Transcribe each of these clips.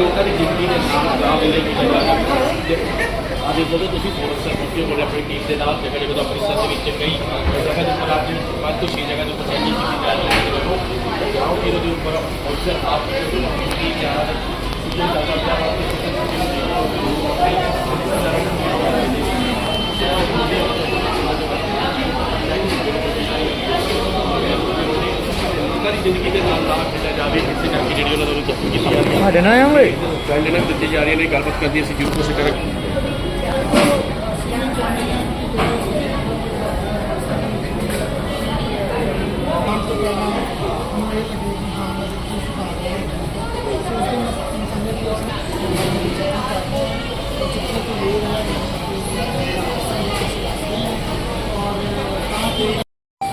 ਲੋਕਾਂ ਦੀ ਜ਼ਿੰਦਗੀ ਦੇ ਨਾਲ ਖਰਾਬ ਹੁੰਦੇ ਕੀ ਆ ਦੇਖੋ ਤਾਂ ਤੁਸੀਂ ਫੋਰਸ ਪਹੁੰਚੇ ਹੋਏ ਆਪਣੀ ਟੀਮ ਦੇ ਨਾਲ, ਜਗ੍ਹਾ ਜਗ੍ਹਾ ਅੰਮ੍ਰਿਤਸਰ ਦੇ ਵਿੱਚ ਕਈ ਜਗ੍ਹਾ ਦੇ ਉੱਪਰ ਅੱਜ ਪੰਜ ਤੋਂ ਛੇ ਜਗ੍ਹਾ ਦੇ ਉੱਪਰ ਚੈਕਿੰਗ ਕੀਤੀ ਜਾ ਰਹੀ ਹੈ। ਆਓ ਕਿ ਇਹਦੇ ਉੱਪਰ ਅਫਸਰ ਆਪ ਕੀ ਜਾ ਰਿਹਾ ਹੈ ਲੋਕਾਂ ਦੀ ਜ਼ਿੰਦਗੀ ਦੇ ਨਾਲ ਨਾਲ ਖੇਡਿਆ ਜਾਵੇ ਕਿਸੇ ਕਰਕੇ ਜ਼ਖਮੀ ਕੀਤੀ ਜਾ ਰਹੀ ਹੈ ਸਾਡੇ ਨਾਲ ਆਉਂਗੇ ਗਾਈਡਲਾਈਨ ਦਿੱਤੀ ਜਾ ਰਹੀਆਂ ਨੇ ਗੱਲਬਾਤ ਕਰਦੀ ਅਸੀਂ ਜ਼ਰੂਰ ਕੋਸ਼ਿਸ਼ ਕਰਾਂਗੇ।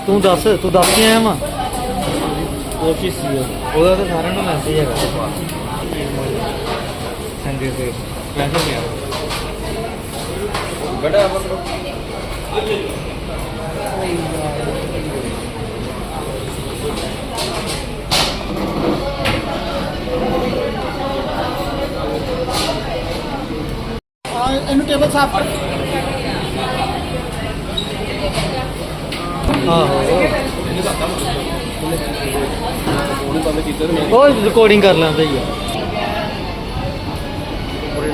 ਤੂੰ ਦੱਸ ਤੂੰ ਦੱਸ ਕੇ ਆਇਆ ਵਾ? ਕੋਸ਼ਿਸ਼ ਸੀ ਉਹਦਾ ਤਾਂ ਸਾਰਿਆਂ ਨੂੰ ਮੈਸੇਜ ਹੈਗਾ। ਸੰਜੇ ਤੇ ਮੈਸੇਜ ਨਹੀਂ ਬੜਾ ਮਤਲਬ ਇਹਨੂੰ ਟੇਬਲ ਸਾਫ਼ ਕਰ। ਆਹੋ ਬੰਦ ਕੀਤਾ ਤੇ ਮੈਂ ਉਹ ਰਿਕਾਰਡਿੰਗ ਕਰ ਲੈਂਦਾ ਹੀ ਆ। ਓਏ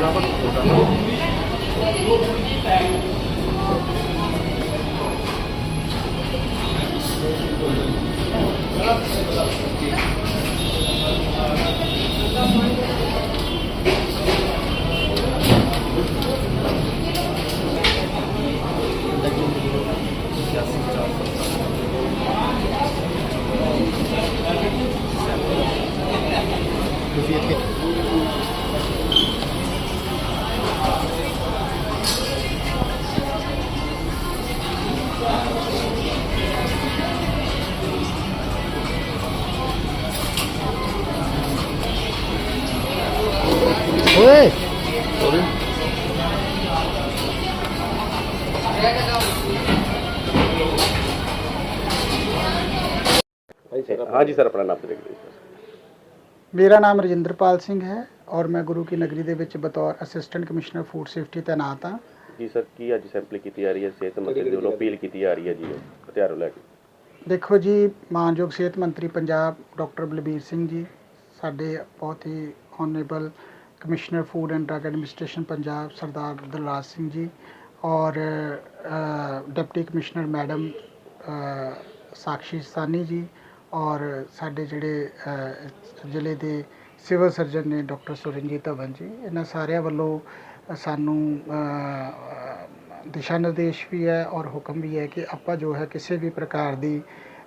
ਹਾਂਜੀ ਸਰ ਆਪਣਾ ਨਾਮ ਦੇ ਦਿਓ ਮੇਰਾ ਨਾਮ ਰਜਿੰਦਰਪਾਲ ਸਿੰਘ ਹੈ ਔਰ ਮੈਂ ਗੁਰੂ ਕੀ ਨਗਰੀ ਦੇ ਵਿੱਚ ਬਤੌਰ ਅਸਿਸਟੈਂਟ ਕਮਿਸ਼ਨਰ ਫੂਡ ਸੇਫਟੀ ਤੈਨਾਤ ਹਾਂ। ਜੀ ਸਰ ਕੀ ਅੱਜ ਸੈਂਪਲ ਕੀਤੀ ਜਾ ਰਹੀ ਹੈ? ਸਿਹਤ ਮੰਤਰੀ ਦੇ ਵੱਲੋਂ ਅਪੀਲ ਕੀਤੀ ਜਾ ਰਹੀ ਹੈ ਜੀ? ਹਥਿਆਰੋਂ ਲੈ ਕੇ। ਦੇਖੋ ਜੀ ਮਾਨਯੋਗ ਸਿਹਤ ਮੰਤਰੀ ਪੰਜਾਬ ਡਾਕਟਰ ਬਲਬੀਰ ਸਿੰਘ ਜੀ ਸਾਡੇ ਬਹੁਤ ਹੀ honourable commissioner food and drug administration Punjab Sardar Dalraj Singh ji ਔਰ deputy commissioner madam Sakshi Sawhney ji ਔਰ ਸਾਡੇ ਜਿਹੜੇ ਜ਼ਿਲ੍ਹੇ ਦੇ ਸਿਵਲ ਸਰਜਨ ਨੇ ਡਾਕਟਰ ਸੁਰਿੰਜੀਤ ਧਵਨ ਜੀ, ਇਹਨਾਂ ਸਾਰਿਆਂ ਵੱਲੋਂ ਸਾਨੂੰ ਦਿਸ਼ਾ ਨਿਰਦੇਸ਼ ਵੀ ਹੈ ਔਰ ਹੁਕਮ ਵੀ ਹੈ ਕਿ ਆਪਾਂ ਜੋ ਹੈ ਕਿਸੇ ਵੀ ਪ੍ਰਕਾਰ ਦੀ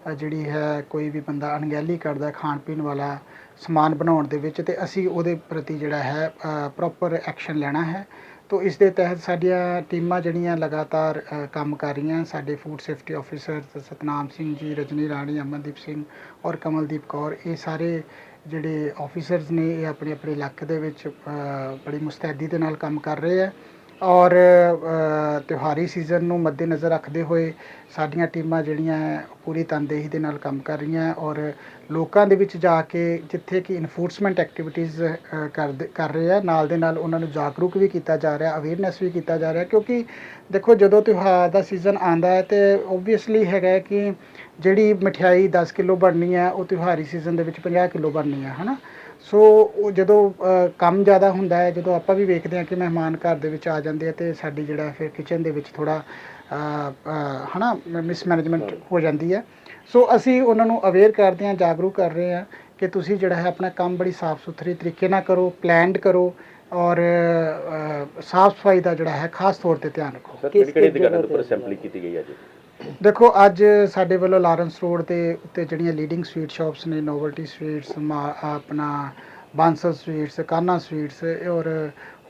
ਜਿਹੜੀ ਹੈ ਕੋਈ ਵੀ ਬੰਦਾ ਅਣਗਹਿਲੀ ਕਰਦਾ, ਖਾਣ ਪੀਣ ਵਾਲਾ ਸਮਾਨ ਬਣਾਉਣ ਦੇ ਵਿੱਚ ਤੇ ਅਸੀਂ ਉਹਦੇ ਪ੍ਰਤੀ ਜਿਹੜਾ ਹੈ ਪ੍ਰੋਪਰ ਐਕਸ਼ਨ ਲੈਣਾ ਹੈ। ਤੋ ਇਸ ਦੇ ਤਹਿਤ ਸਾਡੀਆਂ ਟੀਮਾਂ ਜਿਹੜੀਆਂ ਲਗਾਤਾਰ ਕੰਮ ਕਰ ਰਹੀਆਂ ਸਾਡੇ food safety officer Satnam Singh ji, Rajni Rani, Amandeep Singh ਔਰ ਕਮਲਦੀਪ ਕੌਰ, ਇਹ ਸਾਰੇ ਜਿਹੜੇ ਆਫੀਸਰਸ ਨੇ, ਇਹ ਆਪਣੇ ਆਪਣੇ ਇਲਾਕੇ ਦੇ ਵਿੱਚ ਬੜੀ ਮੁਸਤੈਦੀ ਦੇ ਨਾਲ ਕੰਮ ਕਰ ਰਹੇ ਹੈ ਔਰ ਤਿਉਹਾਰੀ ਸੀਜ਼ਨ ਨੂੰ ਮੱਦੇਨਜ਼ਰ ਰੱਖਦੇ ਹੋਏ ਸਾਡੀਆਂ ਟੀਮਾਂ ਜਿਹੜੀਆਂ ਹੈ, ਪੂਰੀ ਤਨਦੇਹੀ ਦੇ ਨਾਲ ਕੰਮ ਕਰ ਰਹੀਆਂ ਔਰ ਲੋਕਾਂ ਦੇ ਵਿੱਚ ਜਾ ਕੇ ਜਿੱਥੇ ਕਿ ਇਨਫੋਰਸਮੈਂਟ ਐਕਟੀਵਿਟੀਜ਼ ਕਰਦੇ ਕਰ ਰਹੇ ਆ ਨਾਲ ਦੇ ਨਾਲ ਉਹਨਾਂ ਨੂੰ ਜਾਗਰੂਕ ਵੀ ਕੀਤਾ ਜਾ ਰਿਹਾ ਅਵੇਅਰਨੈਸ ਵੀ ਕੀਤਾ ਜਾ ਰਿਹਾ ਕਿਉਂਕਿ ਦੇਖੋ ਜਦੋਂ ਤਿਉਹਾਰ ਦਾ ਸੀਜ਼ਨ ਆਂਦਾ ਹੈ ਤੇ ਓਬਵੀਅਸਲੀ ਹੈਗਾ ਕਿ ਜਿਹੜੀ ਮਠਿਆਈ 10 ਕਿਲੋ ਬਣਨੀ ਹੈ ਉਹ ਤਿਉਹਾਰੀ ਸੀਜ਼ਨ ਦੇ ਵਿੱਚ 50 ਕਿਲੋ ਬਣਨੀ ਹੈ ਹਨਾ? ਸੋ ਉਹ ਜਦੋਂ ਕੰਮ ਜ਼ਿਆਦਾ ਹੁੰਦਾ ਹੈ ਜਦੋਂ ਆਪਾਂ ਵੀ ਵੇਖਦੇ ਹਾਂ ਕਿ ਮਹਿਮਾਨ ਘਰ ਦੇ ਵਿੱਚ ਆ ਜਾਂਦੇ ਆ ਤੇ ਸਾਡੀ ਜਿਹੜਾ ਫਿਰ ਕਿਚਨ ਦੇ ਵਿੱਚ ਥੋੜਾ ਹਨਾ ਮਿਸਮੈਨੇਜਮੈਂਟ ਹੋ। ਜਾਂਦੀ ਹੈ। ਸੋ ਅਸੀਂ ਉਹਨਾਂ ਨੂੰ ਅਵੇਅਰ ਕਰਦੇ ਹਾਂ ਜਾਗਰੂਕ ਕਰ ਰਹੇ ਹਾਂ ਕਿ ਤੁਸੀਂ ਜਿਹੜਾ ਹੈ ਆਪਣਾ ਕੰਮ ਬੜੀ ਸਾਫ਼ ਸੁਥਰੀ ਤਰੀਕੇ ਨਾਲ ਕਰੋ ਪਲਾਨਡ ਕਰੋ ਔਰ ਸਾਫ਼ ਸਫ਼ਾਈ ਦਾ ਜਿਹੜਾ ਹੈ ਖਾਸ ਤੌਰ ਤੇ ਧਿਆਨ ਰੱਖੋ। ਸਰ ਕਿਹੜੀ ਕਿਹੜੀ ਦੁਕਾਨਾਂ ਦੇ ਉੱਪਰ ਸੈਂਪਲ ਕੀਤੀ ਗਈ ਹੈ ਜੀ ਦੇਖੋ, ਅੱਜ ਸਾਡੇ ਵੱਲੋਂ ਲਾਰੈਂਸ ਰੋਡ ਦੇ ਉੱਤੇ ਜਿਹੜੀਆਂ ਲੀਡਿੰਗ ਸਵੀਟ ਸ਼ਾਪਸ ਨੇ ਨੋਵਲਟੀ ਸਵੀਟਸ ਆਪਣਾ ਬਾਂਸਲ ਸਵੀਟਸ ਕਾਨਾ ਸਵੀਟਸ ਔਰ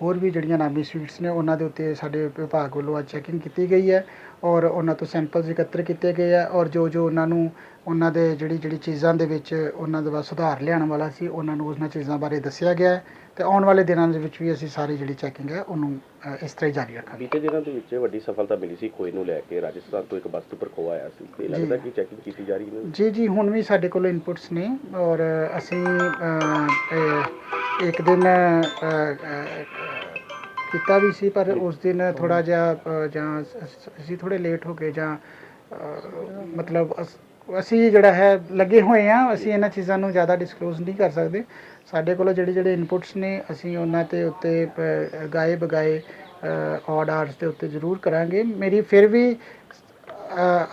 ਹੋਰ ਵੀ ਜਿਹੜੀਆਂ ਨਾਮੀ ਸਵੀਟਸ ਨੇ ਉਹਨਾਂ ਦੇ ਉੱਤੇ ਸਾਡੇ ਵਿਭਾਗ ਵੱਲੋਂ ਅੱਜ ਚੈਕਿੰਗ ਕੀਤੀ ਗਈ ਹੈ ਔਰ ਉਹਨਾਂ ਤੋਂ ਸੈਂਪਲਸ ਇਕੱਤਰ ਕੀਤੇ ਗਏ ਆ ਔਰ ਜੋ ਜੋ ਉਹਨਾਂ ਨੂੰ ਉਹਨਾਂ ਦੇ ਜਿਹੜੀ ਜਿਹੜੀ ਚੀਜ਼ਾਂ ਦੇ ਵਿੱਚ ਉਹਨਾਂ ਦੇ ਬਾਰੇ ਸੁਧਾਰ ਲਿਆਉਣ ਵਾਲਾ ਸੀ ਉਹਨਾਂ ਨੂੰ ਉਹਨਾਂ ਚੀਜ਼ਾਂ ਬਾਰੇ ਦੱਸਿਆ ਗਿਆ ਹੈ ਤੇ ਆਉਣ ਵਾਲੇ ਦਿਨਾਂ ਦੇ ਵਿੱਚ ਵੀ ਅਸੀਂ ਸਾਰੀ ਜਿਹੜੀ ਚੈਕਿੰਗ ਹੈ ਉਹਨੂੰ ਅ, ਇਸ ਤਰ੍ਹਾਂ ਹੀ ਜਾਰੀ ਰੱਖਾਂਗੇ। ਬੀਤੇ ਦਿਨਾਂ ਦੇ ਵਿੱਚ ਵੱਡੀ ਸਫਲਤਾ ਮਿਲੀ ਸੀ ਖੋਏ ਨੂੰ ਲੈ ਕੇ ਰਾਜਸਥਾਨ ਤੋਂ ਇੱਕ ਬੱਸ ਉੱਪਰ ਖੋਆ ਆਇਆ ਸੀ। ਤੇ ਲੱਗਦਾ ਕਿ ਚੈਕਿੰਗ ਕੀਤੀ ਜਾ ਰਹੀ ਹੈ। ਜੀ ਜੀ ਹੁਣ ਵੀ ਸਾਡੇ ਕੋਲ ਇਨਪੁਟਸ ਨੇ ਔਰ ਅਸੀਂ ਅ, ਇੱਕ ਦਿਨ ਕੀਤਾ ਵੀ ਸੀ, ਪਰ ਉਸ ਦਿਨ ਥੋੜਾ ਜਿਹਾ ਜਾਂ ਅਸੀਂ ਥੋੜੇ ਲੇਟ ਹੋ ਗਏ ਜਾਂ ਮਤਲਬ ਅਸ- ਅਸੀਂ ਜਿਹੜਾ ਹੈ, ਲੱਗੇ ਹੋਏ ਆ ਅਸੀਂ ਇਹਨਾਂ ਚੀਜ਼ਾਂ ਨੂੰ ਜ਼ਿਆਦਾ ਡਿਸਕਲੋਜ਼ ਨਹੀਂ ਕਰ ਸਕਦੇ। ਸਾਡੇ ਕੋਲ ਜਿਹੜੇ ਜਿਹੜੇ ਇਨਪੁਟਸ ਨੇ, ਅਸੀਂ ਉਹਨਾਂ ਤੇ ਉੱਤੇ ਗਾਏ ਬਗਾਏ ਔਡ ਆਰਸ ਦੇ ਉੱਤੇ ਜ਼ਰੂਰ ਕਰਾਂਗੇ। ਮੇਰੀ ਫਿਰ ਵੀ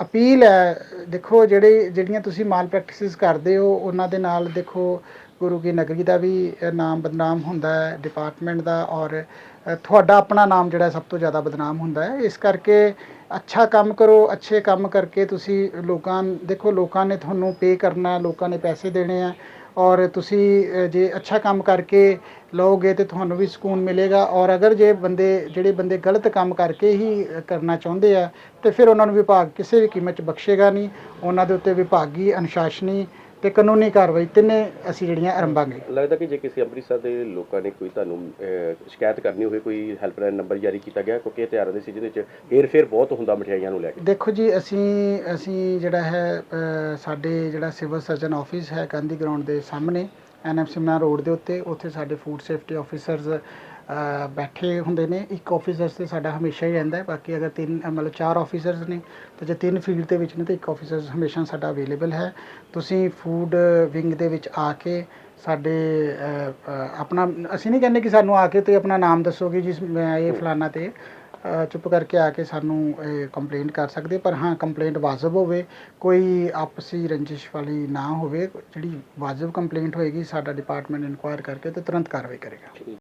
ਅਪੀਲ ਹੈ, ਦੇਖੋ ਜਿਹੜੇ, ਜਿਹੜੀਆਂ ਤੁਸੀਂ ਮਾਲ ਪ੍ਰੈਕਟਿਸਿਸ ਕਰਦੇ ਹੋ, ਉਹਨਾਂ ਦੇ ਨਾਲ ਦੇਖੋ ਗੁਰੂ ਕੀ ਨਗਰੀ ਦਾ ਵੀ ਨਾਮ ਬਦਨਾਮ ਹੁੰਦਾ ਹੈ ਡਿਪਾਰਟਮੈਂਟ ਦਾ ਔਰ ਤੁਹਾਡਾ ਆਪਣਾ ਨਾਮ ਜਿਹੜਾ ਸਭ ਤੋਂ ਜ਼ਿਆਦਾ ਬਦਨਾਮ ਹੁੰਦਾ ਹੈ। ਇਸ ਕਰਕੇ ਅੱਛਾ ਕੰਮ ਕਰੋ, ਅੱਛੇ ਕੰਮ ਕਰਕੇ ਤੁਸੀਂ ਲੋਕਾਂ, ਦੇਖੋ ਲੋਕਾਂ ਨੇ ਤੁਹਾਨੂੰ ਪੇ ਕਰਨਾ, ਲੋਕਾਂ ਨੇ ਪੈਸੇ ਦੇਣੇ ਆ ਔਰ ਤੁਸੀਂ ਜੇ ਅੱਛਾ ਕੰਮ ਕਰਕੇ ਲਓਗੇ ਤੇ ਤੁਹਾਨੂੰ ਵੀ ਸਕੂਨ ਮਿਲੇਗਾ ਔਰ ਅਗਰ ਜੇ ਬੰਦੇ, ਜਿਹੜੇ ਬੰਦੇ ਗਲਤ ਕੰਮ ਕਰਕੇ ਹੀ ਕਰਨਾ ਚਾਹੁੰਦੇ ਆ ਤੇ ਫਿਰ ਉਹਨਾਂ ਨੂੰ ਵਿਭਾਗ ਕਿਸੇ ਵੀ ਕੀਮਤ 'ਚ ਬਖਸ਼ੇਗਾ ਨਹੀਂ। ਉਹਨਾਂ ਦੇ ਉੱਤੇ ਵਿਭਾਗੀ ਅਨੁਸ਼ਾਸਨੀ ਤੇ ਕਾਨੂੰਨੀ ਕਾਰਵਾਈ ਤਿੰਨੇ ਅਸੀਂ ਜਿਹੜੀਆਂ ਆਰੰਭਾਂਗੇ। ਲੱਗਦਾ ਕਿ ਜੇ ਕਿਸੇ ਅੰਮ੍ਰਿਤਸਰ ਦੇ ਲੋਕਾਂ ਨੇ ਕੋਈ ਤੁਹਾਨੂੰ ਅਹ, ਸ਼ਿਕਾਇਤ ਕਰਨੀ ਹੋਵੇ ਕੋਈ ਹੈਲਪਲਾਈਨ ਨੰਬਰ ਜਾਰੀ ਕੀਤਾ ਗਿਆ ਕਿਉਂਕਿ ਇਹ ਤਿਉਹਾਰਾਂ ਦੇ ਸੀਜ਼ਨ ਵਿੱਚ ਹੇਰ-ਫੇਰ ਬਹੁਤ ਹੁੰਦਾ ਮਠਿਆਈਆਂ ਨੂੰ ਲੈ ਕੇ। ਦੇਖੋ ਜੀ ਅਸੀਂ ਅਸੀਂ ਜਿਹੜਾ ਹੈ ਅ, ਸਾਡੇ ਜਿਹੜਾ ਸਿਵਲ ਸਰਜਨ ਆਫਿਸ ਹੈ ਗਾਂਧੀ ਗਰਾਊਂਡ ਦੇ ਸਾਹਮਣੇ ਐਨਐਮ ਸਿਮਨਾ ਰੋਡ ਦੇ ਉੱਤੇ ਉੱਥੇ ਸਾਡੇ ਫੂਡ ਸੇਫਟੀ ਆਫੀਸਰਸ ਬੈਠੇ ਹੁੰਦੇ ਨੇ, ਇੱਕ ਆਫੀਸਰ ਤੇ ਸਾਡਾ ਹਮੇਸ਼ਾ ਹੀ ਰਹਿੰਦਾ ਬਾਕੀ ਅਗਰ ਤਿੰਨ ਮਤਲਬ ਚਾਰ ਆਫੀਸਰਸ ਨੇ, ਤੇ ਜੇ ਤਿੰਨ ਫੀਲਡ ਦੇ ਵਿੱਚ ਨੇ, ਤਾਂ ਇੱਕ ਆਫੀਸਰ ਹਮੇਸ਼ਾ ਸਾਡਾ ਅਵੇਲੇਬਲ ਹੈ। ਤੁਸੀਂ ਫੂਡ ਵਿੰਗ ਦੇ ਵਿੱਚ ਆ ਕੇ ਸਾਡੇ ਆਪਣਾ, ਅਸੀਂ ਨਹੀਂ ਕਹਿੰਦੇ ਕਿ ਸਾਨੂੰ ਆ ਕੇ ਤੇ ਆਪਣਾ ਨਾਮ ਦੱਸੋਗੇ ਜਿਸ, ਮੈਂ ਇਹ ਫਲਾਨਾ ਤੇ ਚੁੱਪ ਕਰਕੇ ਆ ਕੇ ਸਾਨੂੰ ਕੰਪਲੇਂਟ ਕਰ ਸਕਦੇ, ਪਰ ਹਾਂ ਕੰਪਲੇਂਟ ਵਾਜਬ ਹੋਵੇ, ਕੋਈ ਆਪਸੀ ਰੰਜਿਸ਼ ਵਾਲੀ ਨਾ ਹੋਵੇ, ਜਿਹੜੀ ਵਾਜਬ ਕੰਪਲੇਂਟ ਹੋਏਗੀ, ਸਾਡਾ ਡਿਪਾਰਟਮੈਂਟ ਇਨਕੁਆਇਰ ਕਰਕੇ ਤੇ ਤੁਰੰਤ ਕਾਰਵਾਈ ਕਰੇਗਾ।